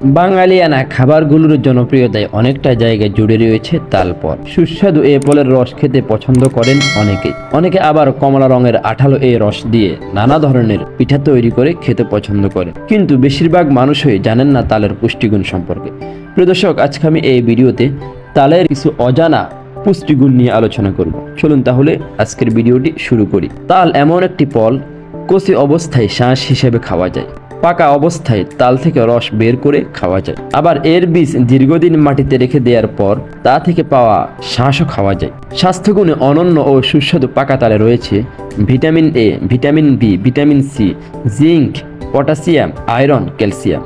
বাঙালিয়ানা খাবারগুলোর জনপ্রিয়তায় অনেকটা জায়গায় জুড়ে রয়েছে তালপল। সুস্বাদু এই ফলের রস খেতে পছন্দ করেন অনেকেই অনেকে আবার কমলা রঙের আঠালো এই রস দিয়ে নানা ধরনের পিঠা তৈরি করে খেতে পছন্দ করে কিন্তু বেশিরভাগ মানুষই জানেন না তালের পুষ্টিগুণ সম্পর্কে। প্রিয় দর্শক, আজকে আমি এই ভিডিওতে তালের কিছু অজানা পুষ্টিগুণ নিয়ে আলোচনা করব। চলুন তাহলে আজকের ভিডিওটি শুরু করি। তাল এমন একটি ফল কচি অবস্থায় শ্বাস হিসেবে খাওয়া যায়। পাকা অবস্থায় তাল থেকে রস বের করে খাওয়া যায়। আবার এর বীজ দীর্ঘদিন মাটিতে রেখে দেওয়ার পর তা থেকে পাওয়া শাঁসও খাওয়া যায়। স্বাস্থ্যগুণে অনন্য ও সুস্বাদু পাকা তালে রয়েছে vitamin A, vitamin B, vitamin C, zinc, potassium, iron, calcium.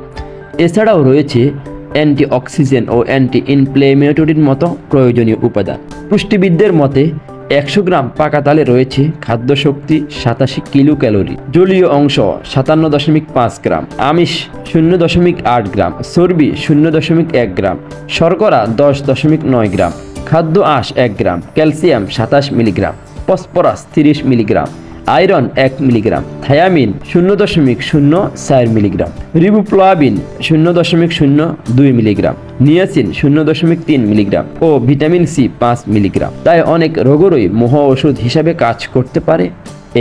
এছাড়াও রয়েছে অ্যান্টি অক্সিজেন ও অ্যান্টি ইনফ্লেমেটরির মতো প্রয়োজনীয় উপাদান। পুষ্টিবিদদের মতে একশো গ্রাম পাকা তালে রয়েছে খাদ্য শক্তি সাতাশি কিলো ক্যালোরি জলীয় অংশ সাতান্ন দশমিক পাঁচ গ্রাম, আমিষ শূন্য দশমিক আট গ্রাম, চর্বি শূন্য দশমিক এক গ্রাম, শর্করা দশ দশমিক নয় গ্রাম, খাদ্য আঁশ এক গ্রাম, ক্যালসিয়াম সাতাশ মিলিগ্রাম, ফসফরাস তিরিশ মিলিগ্রাম আয়রন এক মিলিগ্রাম, থায়ামিন শূন্য দশমিক শূন্য চার মিলিগ্রাম, রিবুপ্লাবিন শূন্য দশমিক শূন্য দুই মিলিগ্রাম, নিয়াসিন শূন্য দশমিক তিন মিলিগ্রাম ও ভিটামিন সি পাঁচ মিলিগ্রাম। তাই অনেক রোগেরই মহা ওষুধ হিসাবে কাজ করতে পারে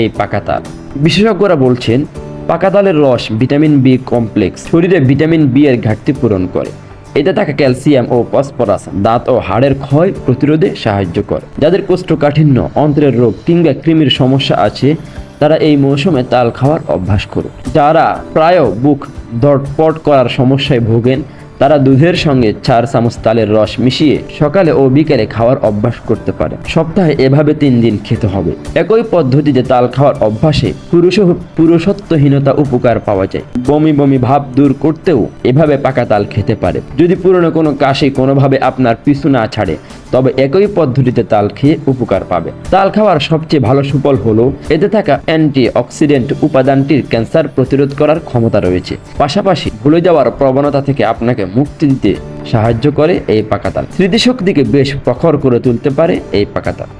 এই পাকাতাল বিশেষজ্ঞরা বলছেন পাকাতালের রস ভিটামিন বি কমপ্লেক্স শরীরে ভিটামিন বি এর ঘাটতি পূরণ করে। এতে থাকা ক্যালসিয়াম ও ফসফরাস, দাঁত ও হাড়ের ক্ষয় প্রতিরোধে সাহায্য করে। যাদের কোষ্ঠকাঠিন্য, অন্ত্রের রোগ কিংবা কৃমির সমস্যা আছে, তারা এই মৌসুমে তাল খাওয়ার অভ্যাস করুন যারা প্রায় বুক ধটপট করার সমস্যায় ভোগেন তারা দুধের সঙ্গে চার চামচ তালের রস মিশিয়ে সকালে ও বিকেলে খাওয়ার অভ্যাস করতে পারে। সপ্তাহে এভাবে তিন দিন খেতে হবে। একই পদ্ধতিতে তাল খাওয়ার অভ্যাসে পুরুষ পুরুষত্বহীনতা উপকার পাওয়া যায়। বমি বমি ভাব দূর করতেও এভাবে পাকা তাল খেতে পারে। যদি পুরনো কোনো কাশি কোনোভাবে আপনার পিছু না ছাড়ে তবে একই পদ্ধতিতে তাল খেয়ে উপকার পাবে। তাল খাওয়ার সবচেয়ে ভালো সুফল হলো, এতে থাকা অ্যান্টি অক্সিডেন্ট উপাদানটির ক্যান্সার প্রতিরোধ করার ক্ষমতা রয়েছে। পাশাপাশি ভুলে যাওয়ার প্রবণতা থেকে আপনাকে মুক্তি দিতে সাহায্য করে এই পাকাতাল স্মৃতিশক্তিকে বেশ প্রখর করে তুলতে পারে এই পাকাতাল